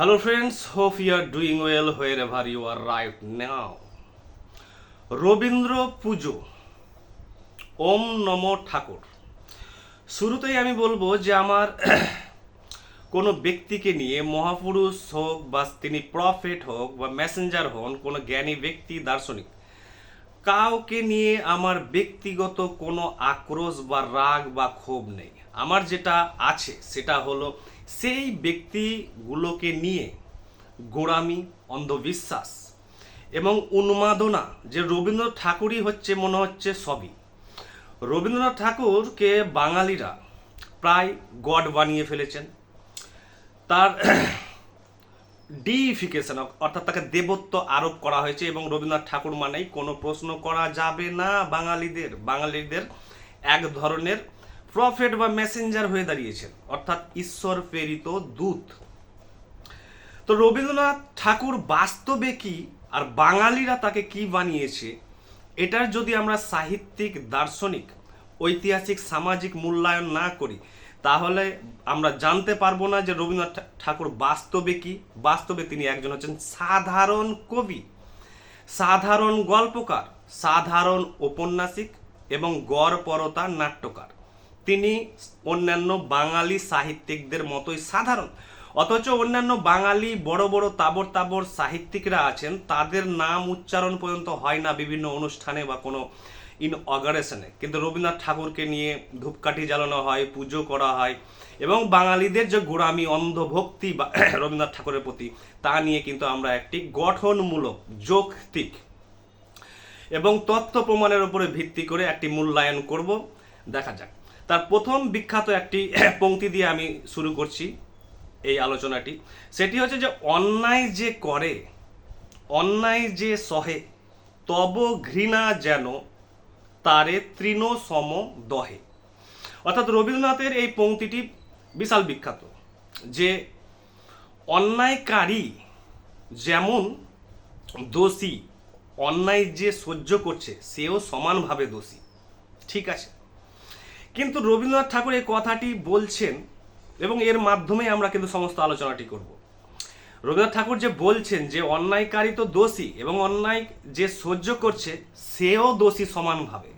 Hello friends, hope you doing well well wherever you are right now Rabindra পুজো। ওম নম ঠাকুর। শুরুতেই আমি বলব যে আমার কোনো ব্যক্তিকে নিয়ে মহাপুরুষ হোক বা তিনি প্রফেট হোক বা মেসেঞ্জার হন কোনো জ্ঞানী ব্যক্তি দার্শনিক কাউকে নিয়ে আমার ব্যক্তিগত কোনো আক্রোশ বা রাগ বা ক্ষোভ নেই। আমার যেটা আছে, সেটা হলো সেই ব্যক্তিগুলোকে নিয়ে গোড়ামি, অন্ধবিশ্বাস এবং উন্মাদনা যে রবীন্দ্রনাথ ঠাকুরই হচ্ছে, মনে হচ্ছে সবই। রবীন্দ্রনাথ ঠাকুরকে বাঙালিরা প্রায় গড বানিয়ে ফেলেছেন। তার ডিফিকেশন অর্থাৎ তাকে দেবত্ব আরোপ করা হয়েছে এবং রবীন্দ্রনাথ ঠাকুর মানেই কোনো প্রশ্ন করা যাবে না বাঙালিদের বাঙালিদের এক ধরনের প্রফেট বা মেসেঞ্জার হয়ে দাঁড়িয়েছেন অর্থাৎ ঈশ্বর প্রেরিত দূত। তো রবীন্দ্রনাথ ঠাকুর বাস্তবে কি আর বাঙালিরা তাকে কি বানিয়েছে, এটার যদি আমরা সাহিত্যিক, দার্শনিক, ঐতিহাসিক, সামাজিক মূল্যায়ন না করি তাহলে আমরা জানতে পারব না যে রবীন্দ্রনাথ ঠাকুর বাস্তবে কি? বাস্তবে তিনি একজন হচ্ছেন সাধারণ কবি, সাধারণ গল্পকার, সাধারণ ঔপন্যাসিক এবং গড়পরতা নাট্যকার। তিনি অন্যান্য বাঙালি সাহিত্যিকদের মতোই সাধারণ। অথচ অন্যান্য বাঙালি বড় বড় তাবর তাবর সাহিত্যিকরা আছেন, তাদের নাম উচ্চারণ পর্যন্ত হয় না বিভিন্ন অনুষ্ঠানে বা কোনো ইন অগারেশনে। কিন্তু রবীন্দ্রনাথ ঠাকুরকে নিয়ে ধূপকাঠি জ্বালানো হয়, পুজো করা হয় এবং বাঙালিদের যে গোড়ামি, অন্ধভক্তি বা রবীন্দ্রনাথ ঠাকুরের প্রতি, তা নিয়ে কিন্তু আমরা একটি গঠনমূলক, যৌক্তিক এবং তথ্য প্রমাণের উপরে ভিত্তি করে একটি মূল্যায়ন করব। দেখা যাক। তার প্রথম বিখ্যাত একটি পংক্তি দিয়ে আমি শুরু করছি এই আলোচনাটি। সেটি হচ্ছে যে, অন্যায় যে করে, অন্যায় যে সহে, তব ঘৃণা যেন তারে তৃণ সম দহে অর্থাৎ রবীন্দ্রনাথের এই পংক্তিটি বিশাল বিখ্যাত, যে অন্যায়কারী যেমন দোষী, অন্যায় যে সহ্য করছে, সেও সমানভাবে দোষী। ঠিক আছে? কিন্তু রবীন্দ্রনাথ ঠাকুর এই কথাটি বলছেন এবং এর মাধ্যমে আমরা কিন্তু সমস্ত আলোচনাটি করব। রবীন্দ্রনাথ ঠাকুর যে বলছেন যে অন্যায়কারী তো দোষী এবং অন্যায় যে সহ্য করছে, সেও দোষী সমানভাবে।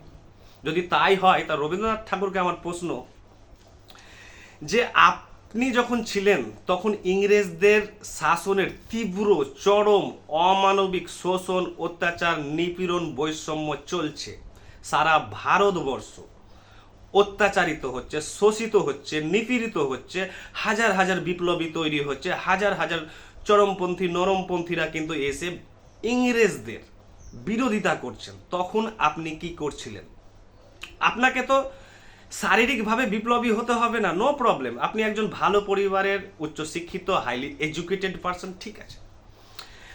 যদি তাই হয়, তা রবীন্দ্রনাথ ঠাকুরকে আমার প্রশ্ন, যে আপনি যখন ছিলেন, তখন ইংরেজদের শাসনের তীব্র, চরম, অমানবিক শোষণ, অত্যাচার, নিপীড়ন বৈষম্য চলছে। সারা ভারতবর্ষ অত্যাচারিত হচ্ছে, শোষিত হচ্ছে, নিপীড়িত হচ্ছে, হাজার হাজার বিপ্লবী তৈরি হচ্ছে, হাজার হাজার চরমপন্থী, নরমপন্থীরা কিন্তু এসে ইংরেজদের বিরোধিতা করছেন। তখন আপনি কি করছিলেন? আপনাকে তো শারীরিকভাবে বিপ্লবী হতে হবে না নো প্রবলেম আপনি একজন ভালো পরিবারের উচ্চশিক্ষিত হাইলি এডুকেটেড পার্সন ঠিক আছে।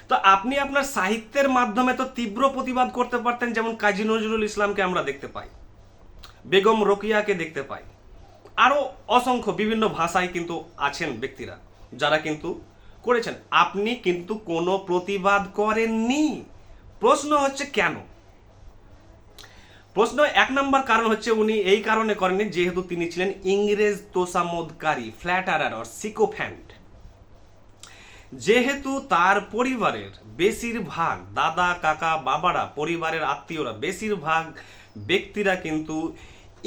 তো আপনি আপনার সাহিত্যের মাধ্যমে তো তীব্র প্রতিবাদ করতে পারতেন, যেমন কাজী নজরুল ইসলামকে আমরা দেখতে পাই, বেগম রোকিয়াকে দেখতে পাই। আরও অসংখ্য বিভিন্ন ভাষায় কিন্তু আছেন ব্যক্তিরা, যারা কিন্তু করেছেন। আপনি কিন্তু কোনো প্রতিবাদ করেননি। প্রশ্ন হচ্ছে কেন? প্রশ্ন এক নম্বর কারণ হচ্ছে উনি এই কারণে করেননি, যেহেতু তিনি ছিলেন ইংরেজ তোষামোদকারী ফ্ল্যাটারার অর সিকোফ্যান্ট যেহেতু তার পরিবারের বেশিরভাগ দাদা, কাকা, বাবারা, পরিবারের আত্মীয়রা, বেশিরভাগ ব্যক্তিরা কিন্তু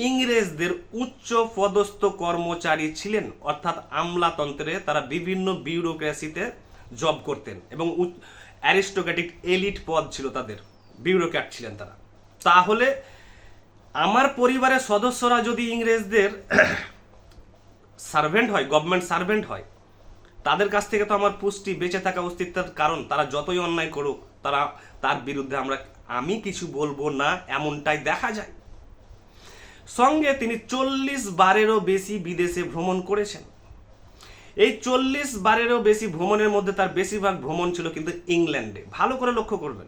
ইংরেজদের উচ্চ পদস্থ কর্মচারী ছিলেন, অর্থাৎ আমলাতন্ত্রে তারা বিভিন্ন বিউরোক্রেসিতে জব করতেন এবং অ্যারিস্টোক্রেটিক এলিট পদ ছিল তাদের, বিউরোক্র্যাট ছিলেন তারা। তাহলে আমার পরিবারের সদস্যরা যদি ইংরেজদের সার্ভেন্ট হয়, গভর্নমেন্ট সার্ভেন্ট হয়, তাদের কাছ থেকে তো আমার পুষ্টি বেঁচে থাকা অস্তিত্বের কারণ, তারা যতই অন্যায় করুক, তারা, তার বিরুদ্ধে আমরা, আমি কিছু বলব না, এমনটাই দেখা যায়। সঙ্গে তিনি চল্লিশ বারেরও বেশি বিদেশে ভ্রমণ করেছেন। এই চল্লিশ বারেরও বেশি ভ্রমণের মধ্যে তার বেশিরভাগ ভ্রমণ ছিল কিন্তু ইংল্যান্ডে। ভালো করে লক্ষ্য করবেন।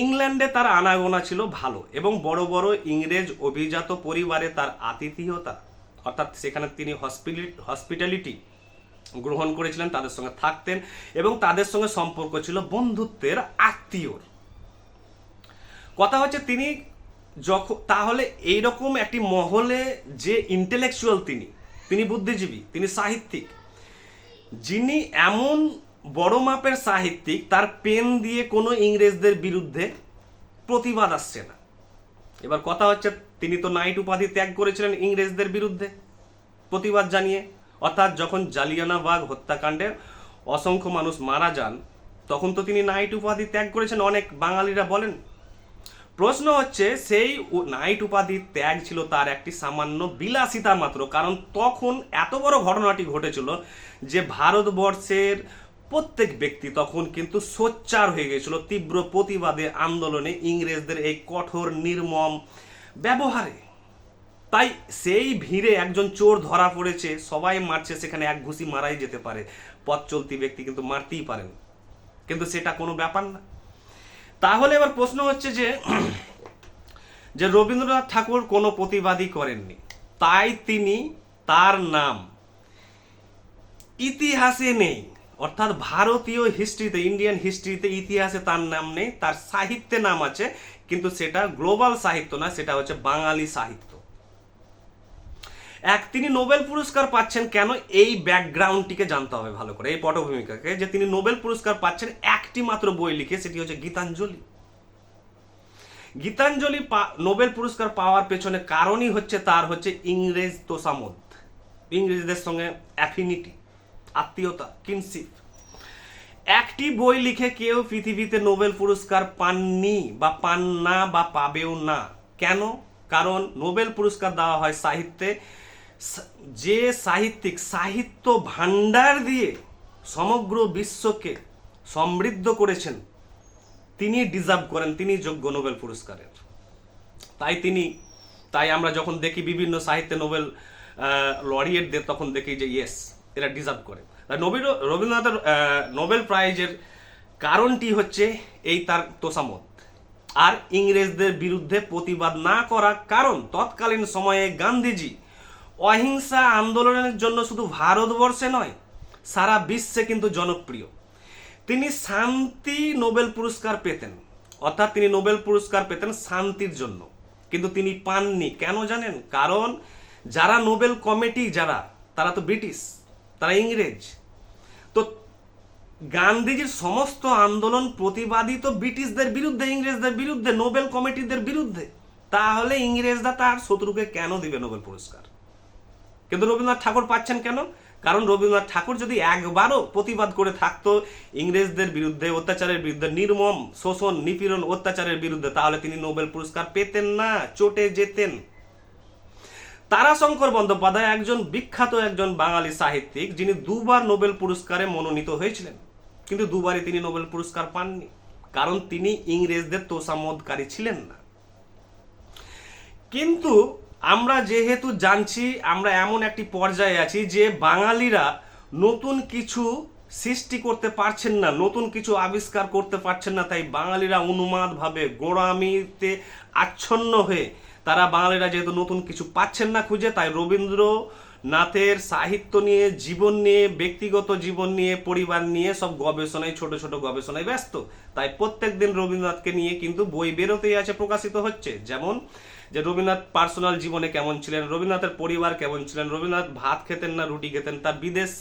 ইংল্যান্ডে তার আনাগোনা ছিল ভালো এবং বড় বড় ইংরেজ অভিজাত পরিবারে তার আতিথেয়তা, অর্থাৎ সেখানে তিনি হসপিটালিটি গ্রহণ করেছিলেন, তাদের সঙ্গে থাকতেন এবং তাদের সঙ্গে সম্পর্ক ছিল বন্ধুত্বের আত্মীয়র। কথা হচ্ছে তিনি যখন তাহলে এইরকম একটি মহলে যে ইন্টেলেকচুয়াল তিনি তিনি বুদ্ধিজীবী, তিনি সাহিত্যিক, যিনি এমন বড় মাপের সাহিত্যিক, তার পেন দিয়ে কোনো ইংরেজদের বিরুদ্ধে প্রতিবাদ আসছে না। এবার কথা হচ্ছে, তিনি তো নাইট উপাধি ত্যাগ করেছিলেন ইংরেজদের বিরুদ্ধে প্রতিবাদ জানিয়ে। অর্থাৎ যখন জালিয়ানাবাগ হত্যাকাণ্ডে অসংখ্য মানুষ মারা যান, তখন তো তিনি নাইট উপাধি ত্যাগ করেছেন অনেক বাঙালিরা বলেন। প্রশ্ন হচ্ছে, সেই নাইট উপাধি ত্যাগ ছিল তার একটি সামান্য বিলাসিতা মাত্র, কারণ তখন এত বড় ঘটনাটি ঘটেছিল যে ভারতবর্ষের প্রত্যেক ব্যক্তি তখন কিন্তু সোচ্চার হয়ে গেছিল তীব্র প্রতিবাদে আন্দোলনে ইংরেজদের এই কঠোর, নির্মম ব্যবহারে। তাই সেই ভিড়ে একজন চোর ধরা পড়েছে, সবাই মারছে, সেখানে এক ঘুষি মারাই যেতে পারে। পথ চলতি ব্যক্তি কিন্তু মারতেই পারেন। কিন্তু সেটা কোনো ব্যাপার না। তাহলে এবার প্রশ্ন হচ্ছে যে যে রবীন্দ্রনাথ ঠাকুর কোনো প্রতিবাদী করেননি। তাই তিনি তার নাম ইতিহাসে নেই। অর্থাৎ ভারতীয় হিস্ট্রিতে ইন্ডিয়ান হিস্ট্রিতে ইতিহাসে তার নাম নেই, তার সাহিত্যে নাম আছে, কিন্তু সেটা গ্লোবাল সাহিত্য না, সেটা হচ্ছে বাঙালি সাহিত্য। এক, তিনি নোবেল পুরস্কার পাচ্ছেন কেন? এই ব্যাকগ্রাউন্ডটিকে জানতে হবে ভালো করে, এই পটভূমিকাকে, যে তিনি নোবেল পুরস্কার পাচ্ছেন একটি মাত্র বই লিখে, সেটি হচ্ছে গীতাঞ্জলি। গীতাঞ্জলি নোবেল পুরস্কার পাওয়ার পেছনে কারণই হচ্ছে, তার হচ্ছে ইংরেজ তোষামোদ। ইংরেজদের সঙ্গে অ্যাফিনিটি আত্মীয়তা কিনশিপ একটি বই লিখে কেউ পৃথিবীতে নোবেল পুরস্কার পাননি বা পান না বা পাবেও না। কেন? কারণ নোবেল পুরস্কার দেওয়া হয় সাহিত্যে। যে সাহিত্যিক সাহিত্য ভাণ্ডার দিয়ে সমগ্র বিশ্বকে সমৃদ্ধ করেছেন, তিনি ডিজার্ভ করেন, তিনি যোগ্য নোবেল পুরস্কারের। তাই তিনি, তাই আমরা যখন দেখি বিভিন্ন সাহিত্যে নোবেল লরিয়েটদের তখন দেখি যে ইয়েস এরা ডিজার্ভ করে। নবীর রবীন্দ্রনাথের নোবেল প্রাইজের কারণটি হচ্ছে এই তার তোষামত আর ইংরেজদের বিরুদ্ধে প্রতিবাদ না করার কারণ তৎকালীন সময়ে গান্ধীজি অহিংসা আন্দোলনের জন্য শুধু ভারতবর্ষে নয়, সারা বিশ্বে কিন্তু জনপ্রিয়। তিনি শান্তি নোবেল পুরস্কার পেতেন। অর্থাৎ তিনি নোবেল পুরস্কার পেতেন শান্তির জন্য। কিন্তু তিনি পাননি। কেন জানেন? কারণ যারা নোবেল কমিটি, যারা, তারা তো ব্রিটিশ। তারা ইংরেজ। তো গান্ধীজির সমস্ত আন্দোলন প্রতিবাদী তো ব্রিটিশদের বিরুদ্ধে, ইংরেজদের বিরুদ্ধে, নোবেল কমিটিদের বিরুদ্ধে, তাহলে ইংরেজরা তার শত্রুকে কেন দিবে নোবেল পুরস্কার? কিন্তু রবীন্দ্রনাথ ঠাকুর পাচ্ছেন কেন? কারণ রবীন্দ্রনাথ ঠাকুর যদি একবারও প্রতিবাদ করে থাকতো ইংরেজদের বিরুদ্ধে, অত্যাচারের বিরুদ্ধে, নির্মম, শোষণ, নিপীড়ন, অত্যাচারের বিরুদ্ধে, তাহলে তিনি নোবেল পুরস্কার পেতেন না, চটে যেতেন। তারাশঙ্কর বন্দ্যোপাধ্যায় একজন বিখ্যাত একজন বাঙালি সাহিত্যিক, যিনি দুবার নোবেল পুরস্কারে মনোনীত হয়েছিলেন। কিন্তু দুবারই তিনি নোবেল পুরস্কার পাননি, কারণ তিনি ইংরেজদের তোষামোদকারী ছিলেন না। কিন্তু আমরা যেহেতু জানছি, আমরা এমন একটি পর্যায়ে আছি যে বাঙালিরা নতুন কিছু সৃষ্টি করতে পারছেন না, নতুন কিছু আবিষ্কার করতে পারছেন না, তাই বাঙালিরা অনুমাদভাবে গোড়ামিতে আচ্ছন্ন হয়ে তারা বাঙালিরা যেহেতু নতুন কিছু পাচ্ছেন না খুঁজে, তাই রবীন্দ্র নাথের সাহিত্য নিয়ে, জীবন নিয়ে, ব্যক্তিগত জীবন নিয়ে, পরিবার নিয়ে সব গবেষণায়, ছোট ছোট গবেষণায় ব্যস্ত। তাই প্রত্যেক দিন রবীন্দ্রনাথকে নিয়ে কিন্তু বই বেরোতেই আছে প্রকাশিত হচ্ছে। যেমন যে রবীন্দ্রনাথ পার্সোনাল জীবনে কেমন ছিলেন, রবীন্দ্রনাথের পরিবার কেমন ছিলেন, রবীন্দ্রনাথ ভাত খেতেন না, রুটি খেতেন, তার বিদেশ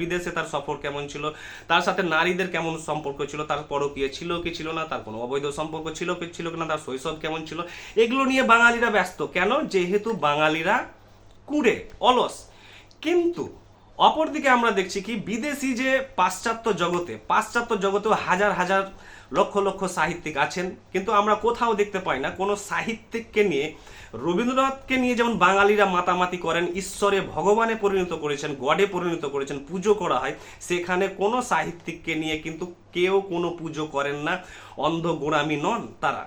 বিদেশে তার সফর কেমন ছিল, তার সাথে নারীদের কেমন সম্পর্ক ছিল, তার পরকীয় ছিল কি ছিল না, তার কোনো অবৈধ সম্পর্ক ছিল কি ছিল কি না, তার শৈশব কেমন ছিল, এগুলো নিয়ে বাঙালিরা ব্যস্ত। কেন? যেহেতু বাঙালিরা কুঁড়ে, অলস। কিন্তু অপরদিকে আমরা দেখছি কি, বিদেশি যে পাশ্চাত্য জগতে, পাশ্চাত্য জগতেও হাজার হাজার লক্ষ লক্ষ সাহিত্যিক আছেন, কিন্তু আমরা কোথাও দেখতে পাই না। কোনো সাহিত্যিককে নিয়ে, রবীন্দ্রনাথকে নিয়ে যেমন বাঙালিরা মাতামাতি করেন, ঈশ্বরে ভগবানে পরিণত করেছেন, গডে পরিণত করেছেন, পুজো করা হয়, সেখানে কোনো সাহিত্যিককে নিয়ে কিন্তু কেউ কোনো পুজো করেন না। অন্ধ গোড়ামি নন তারা।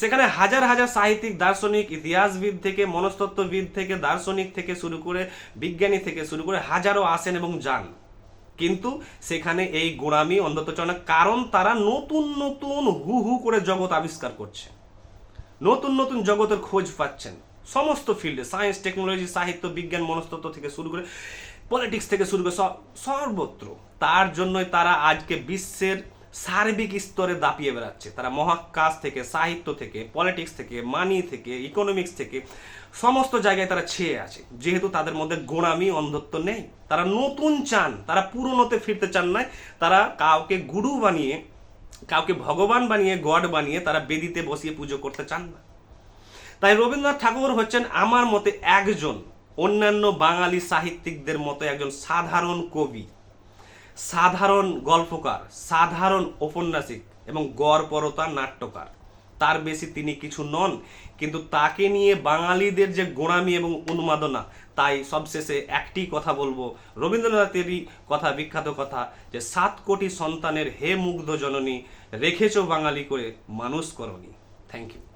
সেখানে হাজার হাজার সাহিত্যিক, দার্শনিক, ইতিহাসবিদ থেকে, মনস্তত্ত্ববিদ থেকে, দার্শনিক থেকে শুরু করে, বিজ্ঞানী থেকে শুরু করে হাজারো আসেন এবং যান। কিন্তু সেখানে এই গোড়ামি অন্ধত্ব চলে কারণ তারা নতুন নতুন হু হু করে জগৎ আবিষ্কার করছে। নতুন নতুন জগতের খোঁজ পাচ্ছেন। সমস্ত ফিল্ডে সায়েন্স, টেকনোলজি, সাহিত্য, বিজ্ঞান, মনস্তত্ত্ব থেকে শুরু করে পলিটিক্স থেকে শুরু করে সর্বত্র। তার জন্যই তারা আজকে বিশ্বের সার্বিক স্তরে দাপিয়ে বেড়াচ্ছে। তারা মহাকাশ থেকে, সাহিত্য থেকে পলিটিক্স থেকে মানি থেকে ইকোনমিক্স থেকে, সমস্ত জায়গায় তারা ছেয়ে আছে। যেহেতু তাদের মধ্যে গোড়ামি, অন্ধত্ব নেই। তারা নতুন চান। তারা পুরনোতে ফিরতে চান না তারা কাউকে গুরু বানিয়ে, কাউকে ভগবান বানিয়ে, গড বানিয়ে তারা বেদিতে বসিয়ে পুজো করতে চান না। তাই রবীন্দ্রনাথ ঠাকুর হচ্ছেন আমার মতে একজন অন্যান্য বাঙালি সাহিত্যিকদের মতো একজন সাধারণ কবি। সাধারণ গল্পকার, সাধারণ ঔপন্যাসিক এবং গড়পরতা নাট্যকার। তার বেশি তিনি কিছু নন, কিন্তু তাকে নিয়ে বাঙালিদের যে গোড়ামি এবং উন্মাদনা, তাই সবশেষে একটি কথা বলব। রবীন্দ্রনাথেরই কথা, বিখ্যাত কথা, যে সাত কোটি সন্তানের হে মুগ্ধ জননী, রেখেছ বাঙালি করে মানুষ করনি। Thank you